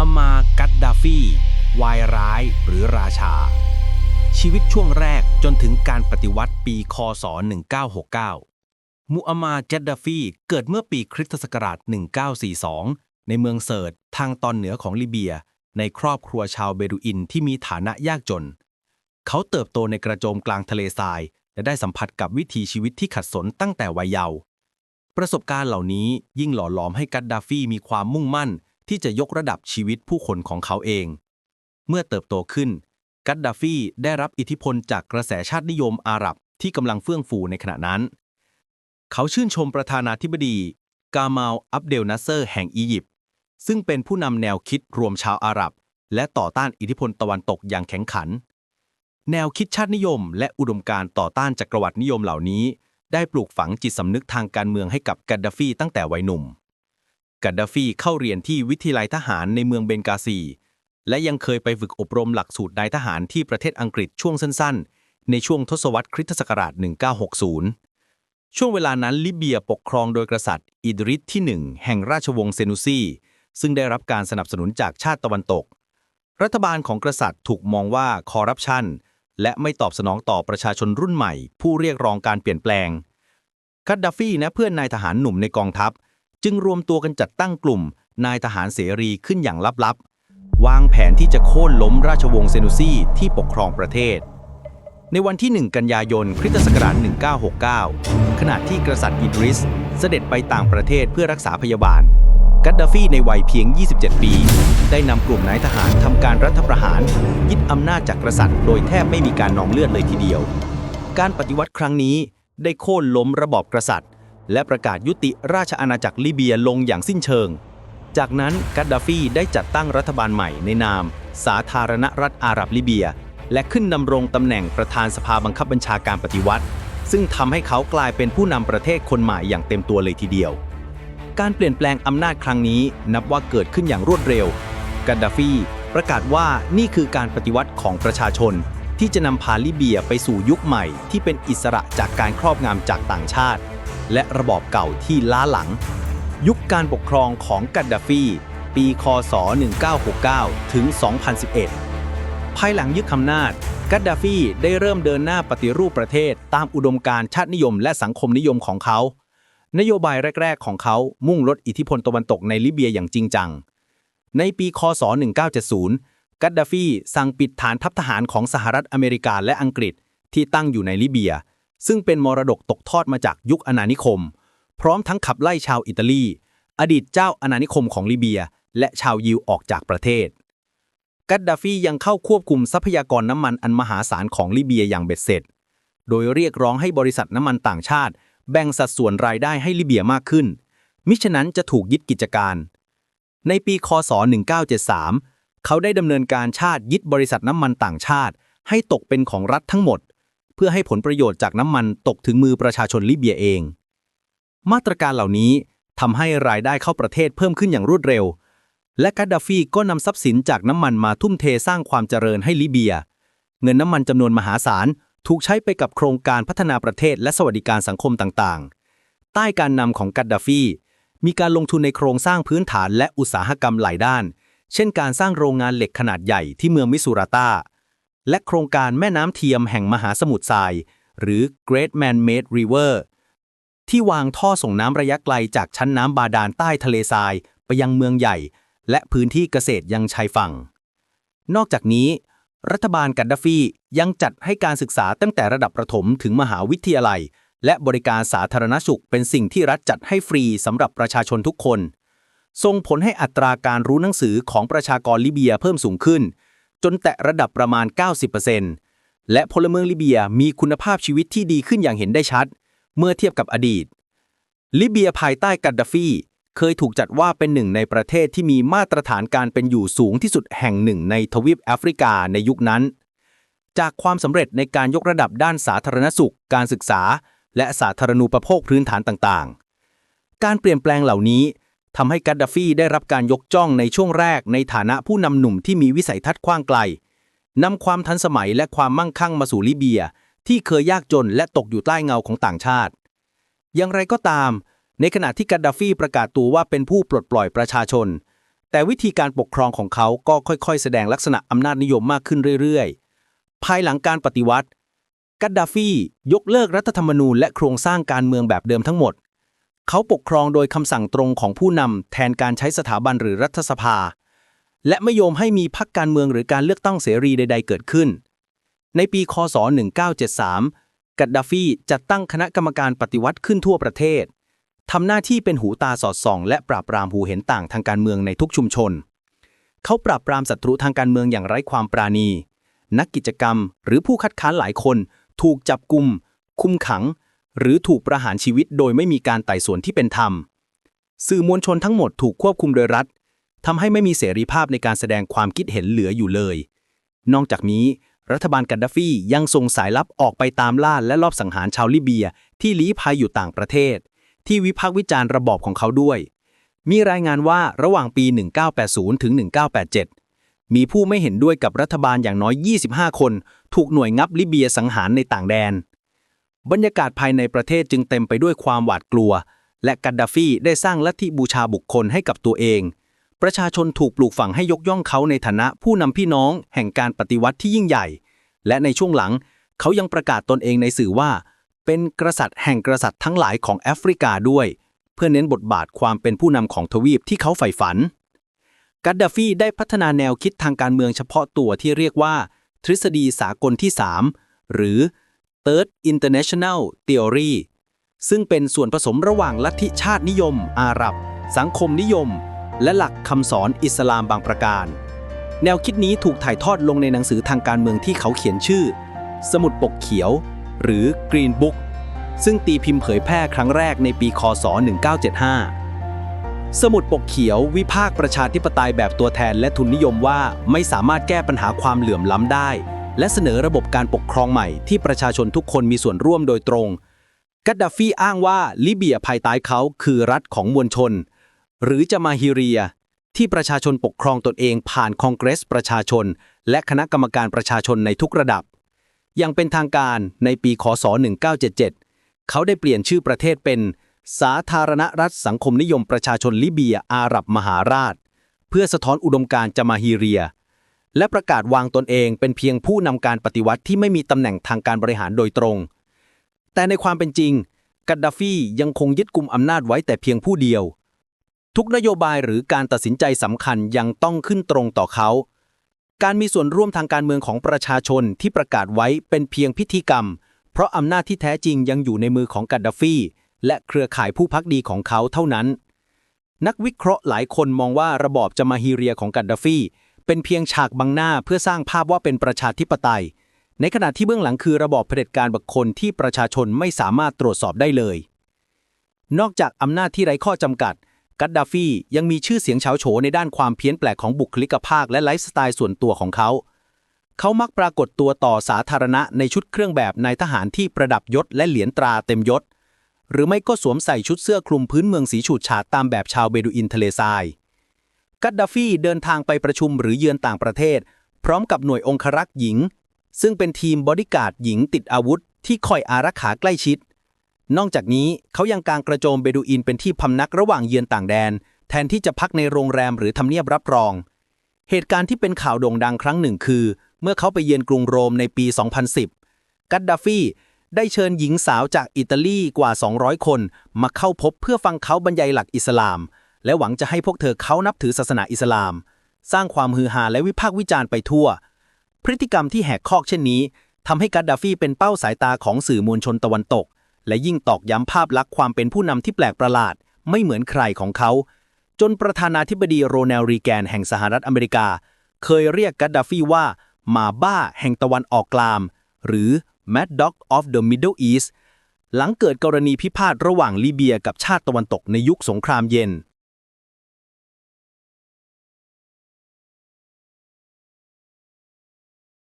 อัมากัดดาฟีวายร้ายหรือราชา ชีวิตช่วงแรกจนถึงการปฏิวัติปีคศ 1969 มูอัมาร์กัดดาฟีเกิดเมื่อปีคริสตศักราช 1942 ในเมืองเซิร์ตทางตอนเหนือของลิเบีย ในครอบครัวชาวเบดูอินที่มีฐานะยากจน เขาเติบโตในกระโจมกลางทะเลทราย และได้สัมผัสกับวิถีชีวิตที่ขัดสนตั้งแต่วัยเยาว์ประสบการณ์เหล่านี้ยิ่งหล่อหลอมให้กัดดาฟีมีความมุ่งมั่น ที่จะยกระดับชีวิตผู้คนของเขาเอง เมื่อเติบโตขึ้น กัดดาฟีได้รับอิทธิพลจากกระแสชาตินิยมอาหรับที่กำลังเฟื่องฟูในขณะนั้น เขาชื่นชมประธานาธิบดี กามาลอับเดลนัสเซอร์แห่งอียิปต์ซึ่งเป็นผู้นำแนวคิดรวมชาวอาหรับ และต่อต้านอิทธิพลตะวันตกอย่างแข็งขัน แนวคิดชาตินิยม และอุดมการณ์ต่อต้านจักรวรรดินิยมเหล่านี้ ได้ปลูกฝังจิตสำนึกทางการเมืองให้กับกัดดาฟีตั้งแต่วัยหนุ่ม กัดดาฟีเข้าเรียนที่วิทยาลัยทหารในเมืองเบนกาซี และยังเคยไปฝึกอบรมหลักสูตรนายทหารที่ประเทศอังกฤษช่วงสั้น ๆ ในช่วงทศวรรษคริสตศักราช 1960 ช่วงเวลานั้นลิเบียปกครองโดยกษัตริย์อิดริสที่หนึ่งแห่งราชวงศ์เซนูซี ซึ่งได้รับการสนับสนุนจากชาติตะวันตก รัฐบาลของกษัตริย์ถูกมองว่าคอร์รัปชันและไม่ตอบสนองต่อประชาชนรุ่นใหม่ ผู้เรียกร้องการเปลี่ยนแปลงกัดดาฟี่และเพื่อนนายทหารหนุ่มในกองทัพ จึงรวมตัวกันจัดตั้งกลุ่ม นายทหารเสรีขึ้นอย่างลับๆ วางแผนที่จะโค่นล้มราชวงศ์เซนูซีที่ปกครองประเทศ ในวันที่ 1 กันยายนคริสตศักราช 1969 ขณะที่กษัตริย์อิดริส เสด็จไปต่างประเทศเพื่อรักษาพยาบาล กัดดาฟีในวัยเพียง 27 ปี ได้นำกลุ่มนายทหารทำการรัฐประหาร ยึดอำนาจจากกษัตริย์ โดยแทบไม่มีการนองเลือดเลยทีเดียว การปฏิวัติครั้งนี้ได้โค่นล้มระบอบกษัตริย์ และประกาศยุติราชอาณาจักรลิเบียลงอย่างสิ้นเชิง จากนั้นกัดดาฟีได้จัดตั้งรัฐบาลใหม่ในนาม สาธารณรัฐอาหรับลิเบีย และขึ้นดำรงตำแหน่งประธานสภาบังคับบัญชาการปฏิวัติ ซึ่งทำให้เขากลายเป็นผู้นำประเทศคนใหม่อย่างเต็มตัวเลยทีเดียว การเปลี่ยนแปลงอำนาจครั้งนี้นับว่าเกิดขึ้นอย่างรวดเร็ว กัดดาฟีประกาศว่านี่คือการปฏิวัติของประชาชน ที่จะนำพาลิเบียไปสู่ยุคใหม่ ที่เป็นอิสระจากการครอบงำจากต่างชาติ และระบอบเก่าที่ล้าหลัง ยุคการปกครองของกัดดาฟี ปี คศ 1969 ถึง 2011 ภายหลังยึดอำนาจ กัดดาฟีได้เริ่มเดินหน้าปฏิรูปประเทศตามอุดมการณ์ชาตินิยมและสังคมนิยมของเขา นโยบายแรก ๆ ของเขามุ่งลดอิทธิพลตะวันตกในลิเบียอย่างจริงจัง ในปี คศ 1970 กัดดาฟีสั่งปิดฐานทัพทหารของสหรัฐอเมริกาและอังกฤษที่ตั้งอยู่ในลิเบีย ซึ่งเป็นมรดกตกทอดมาจากยุคอาณานิคม พร้อมทั้งขับไล่ชาวอิตาลี อดีตเจ้าอาณานิคมของลิเบีย และชาวยิวออกจากประเทศ กัดดาฟียังเข้าควบคุมทรัพยากรน้ำมันอันมหาศาลของลิเบียอย่างเบ็ดเสร็จ โดยเรียกร้องให้บริษัทน้ำมันต่างชาติ แบ่งสัดส่วนรายได้ให้ลิเบียมากขึ้น มิฉะนั้นจะถูกยึดกิจการ ในปีคศ 1973 เขาได้ดำเนินการชาติยึดบริษัทน้ำมันต่างชาติ ให้ตกเป็นของรัฐทั้งหมด เพื่อให้ผลประโยชน์จากน้ำมันตกถึงมือประชาชนลิเบียเอง มาตรการเหล่านี้ทำให้รายได้เข้าประเทศเพิ่มขึ้นอย่างรวดเร็ว และกัดดาฟีก็นำทรัพย์สินจากน้ำมันมาทุ่มเทสร้างความเจริญให้ลิเบีย เงินน้ำมันจำนวนมหาศาลถูกใช้ไปกับโครงการพัฒนาประเทศและสวัสดิการสังคมต่างๆ ใต้การนำของกัดดาฟี มีการลงทุนในโครงสร้างพื้นฐานและอุตสาหกรรมหลายด้าน เช่นการสร้างโรงงานเหล็กขนาดใหญ่ที่เมืองมิสูราตา และโครงการแม่น้ำเทียมแห่งมหาสมุทรทราย หรือ Great Man-Made River ที่วางท่อส่งน้ำระยะไกลจากชั้นน้ำบาดาลใต้ทะเลทรายไปยังเมืองใหญ่ และพื้นที่เกษตรยังชายฝั่ง นอกจากนี้ รัฐบาลกัดดาฟียังจัดให้การศึกษาตั้งแต่ระดับประถมถึงมหาวิทยาลัย และบริการสาธารณสุขเป็นสิ่งที่รัฐจัดให้ฟรีสำหรับประชาชนทุกคนส่งผลให้อัตราการรู้หนังสือของประชากรลิเบียเพิ่มสูงขึ้น จนแตะระดับประมาณ 90%และพลเมืองลิเบียมีคุณภาพชีวิตที่ดีขึ้นอย่างเห็นได้ชัด เมื่อเทียบกับอดีต ลิเบียภายใต้กัดดาฟีเคยถูกจัดว่าเป็นหนึ่งในประเทศที่มีมาตรฐานการเป็นอยู่สูงที่สุดแห่งหนึ่งในทวีปแอฟริกาในยุคนั้น จากความสำเร็จในการยกระดับด้านสาธารณสุข การศึกษา และสาธารณูปโภคพื้นฐานต่างๆ การเปลี่ยนแปลงเหล่านี้ ทำให้กัดดาฟีได้รับการยกจ้องในช่วงแรกในฐานะผู้นำหนุ่มที่มีวิสัยทัศน์กว้างไกลนำความทันสมัยและความมั่งคั่งมาสู่ลิเบีย ที่เคยยากจนและตกอยู่ใต้เงาของต่างชาติ อย่างไรก็ตาม ในขณะที่กัดดาฟีประกาศตัวว่าเป็นผู้ปลดปล่อยประชาชน แต่วิธีการปกครองของเขาก็ค่อยๆ แสดงลักษณะอำนาจนิยมมากขึ้นเรื่อยๆ ภายหลังการปฏิวัติ กัดดาฟียกเลิกรัฐธรรมนูญและโครงสร้างการเมืองแบบเดิมทั้งหมด เขาปกครองโดยคำสั่งตรงของผู้นำแทนการใช้สถาบันหรือรัฐสภา และไม่ยอมให้มีพรรคการเมืองหรือการเลือกตั้งเสรีใด ๆ เกิดขึ้น ในปี คศ 1973 กัดดาฟีจัดตั้งคณะกรรมการปฏิวัติขึ้นทั่วประเทศทำหน้าที่เป็นหูตาสอดส่อง และปราบปรามหูเห็นต่างทางการเมืองในทุกชุมชน เขาปราบปรามศัตรูทางการเมืองอย่างไร้ความปราณี นักกิจกรรม หรือผู้คัดค้านหลายคน ถูกจับกลุ่มคุมขัง หรือถูกประหารชีวิตโดยไม่มีการไต่สวนที่เป็นธรรม สื่อมวลชนทั้งหมดถูกควบคุมโดยรัฐทำให้ไม่มีเสรีภาพในการแสดงความคิดเห็นเหลืออยู่เลย นอกจากนี้รัฐบาลกัดดาฟียังส่งสายลับออกไปตามล่าและลอบสังหารชาวลิเบีย ที่ลี้ภัยอยู่ต่างประเทศ ที่วิพากษ์วิจารณ์ระบอบของเขาด้วย มีรายงานว่าระหว่างปี 1980 ถึง 1987 มีผู้ไม่เห็นด้วยกับรัฐบาลอย่างน้อย 25 คน ถูกหน่วยงับลิเบียสังหารในต่างแดน บรรยากาศภายในประเทศจึงเต็มไปด้วยความหวาดกลัว และกัดดาฟีได้สร้างลัทธิบูชาบุคคลให้กับตัวเอง ประชาชนถูกปลูกฝังให้ยกย่องเขาในฐานะผู้นำพี่น้อง แห่งการปฏิวัติที่ยิ่งใหญ่ และในช่วงหลัง เขายังประกาศตนเองในสื่อว่า เป็นกษัตริย์แห่งกษัตริย์ทั้งหลายของแอฟริกาด้วย เพื่อเน้นบทบาทความเป็นผู้นำของทวีปที่เขาใฝ่ฝัน กัดดาฟีได้พัฒนาแนวคิดทางการเมืองเฉพาะตัวที่เรียกว่า ทฤษฎีสากลที่ 3 หรือ Third International Theory ซึ่งเป็นส่วนผสมระหว่างลัทธิชาตินิยม อาหรับ สังคมนิยม และหลักคำสอนอิสลามบางประการ แนวคิดนี้ถูกถ่ายทอดลงในหนังสือทางการเมืองที่เขาเขียนชื่อ สมุดปกเขียว หรือ Green Book ซึ่งตีพิมพ์เผยแพร่ครั้งแรกในปี คศ 1975 สมุดปกเขียววิพากษ์ประชาธิปไตยแบบตัวแทนและทุนนิยมว่าไม่สามารถแก้ปัญหาความเหลื่อมล้ำได้ และเสนอระบบการปกครองใหม่ที่ประชาชนทุกคนมีส่วนร่วมโดยตรง กัดดาฟีอ้างว่าลิเบียภายใต้เขาคือรัฐของมวลชน หรือจะมาฮิเรีย ที่ประชาชนปกครองตนเองผ่านคองเกรสประชาชน และคณะกรรมการประชาชนในทุกระดับ อย่างเป็นทางการในปีคศ 1977 เขาได้เปลี่ยนชื่อประเทศเป็น สาธารณรัฐสังคมนิยมประชาชนลิเบียอาหรับมหาราช เพื่อสะท้อนอุดมการณ์จามาฮีเรีย และประกาศวางตนเองเป็นเพียงผู้นำการปฏิวัติที่ไม่มีตำแหน่งทางการบริหารโดยตรง แต่ในความเป็นจริง กัดดาฟียังคงยึดกุมอำนาจไว้แต่เพียงผู้เดียว ทุกนโยบายหรือการตัดสินใจสำคัญยังต้องขึ้นตรงต่อเขา การมีส่วนร่วมทางการเมืองของประชาชนที่ประกาศไว้เป็นเพียงพิธีกรรม เพราะอำนาจที่แท้จริงยังอยู่ในมือของกัดดาฟีและเครือข่ายผู้พักดีของเขาเท่านั้น นักวิเคราะห์หลายคนมองว่าระบอบจามาฮีเรียของกัดดาฟี เป็นเพียงฉากบังหน้าเพื่อสร้างภาพว่าเป็นประชาธิปไตย ในขณะที่เบื้องหลังคือระบอบเผด็จการบุคคลที่ประชาชนไม่สามารถตรวจสอบได้เลย นอกจากอำนาจที่ไร้ข้อจำกัด กัดดาฟียังมีชื่อเสียงเฉาโฉในด้านความเพี้ยนแปลกของบุคลิกภาพและไลฟ์สไตล์ส่วนตัวของเขา เขามักปรากฏตัวต่อสาธารณะในชุดเครื่องแบบนายทหารที่ประดับยศและเหรียญตราเต็มยศ หรือไม่ก็สวมใส่ชุดเสื้อคลุมพื้นเมืองสีฉูดฉาดตามแบบชาวเบดูอินทะเลทราย กัดดาฟีเดินทางไปประชุมหรือเยือนต่างประเทศ พร้อมกับหน่วยองครักษ์หญิง ซึ่งเป็นทีมบอดี้การ์ดหญิงติดอาวุธ ที่คอยอารักขาใกล้ชิด นอกจากนี้เขายังกางกระโจมเบดูอินเป็นที่พำนักระหว่างเยือนต่างแดน แทนที่จะพักในโรงแรมหรือทำเนียบรับรอง เหตุการณ์ที่เป็นข่าวโด่งดังครั้งหนึ่งคือ เมื่อเขาไปเยือนกรุงโรมในปี 2010 กัดดาฟีได้เชิญหญิงสาวจากอิตาลีกว่า 200 คน มาเข้าพบเพื่อฟังเขาบรรยายหลักอิสลาม และหวังจะให้พวกเธอเขานับถือศาสนาอิสลาม สร้างความฮือฮาและวิพากษ์วิจารณ์ไปทั่ว พฤติกรรมที่แหกคอกเช่นนี้ทำให้กัดดาฟีเป็นเป้าสายตาของสื่อมวลชนตะวันตก และยิ่งตอกย้ำภาพลักษณ์ความเป็นผู้นำที่แปลกประหลาด ไม่เหมือนใครของเขา จนประธานาธิบดีโรนัลรีแกนแห่งสหรัฐอเมริกา เคยเรียกกัดดาฟีว่าหมาบ้าแห่งตะวันออกกลางหรือ Mad Dog of the Middle East หลังเกิดกรณีพิพาทระหว่างลิเบียกับชาติตะวันตกในยุคสงครามเย็น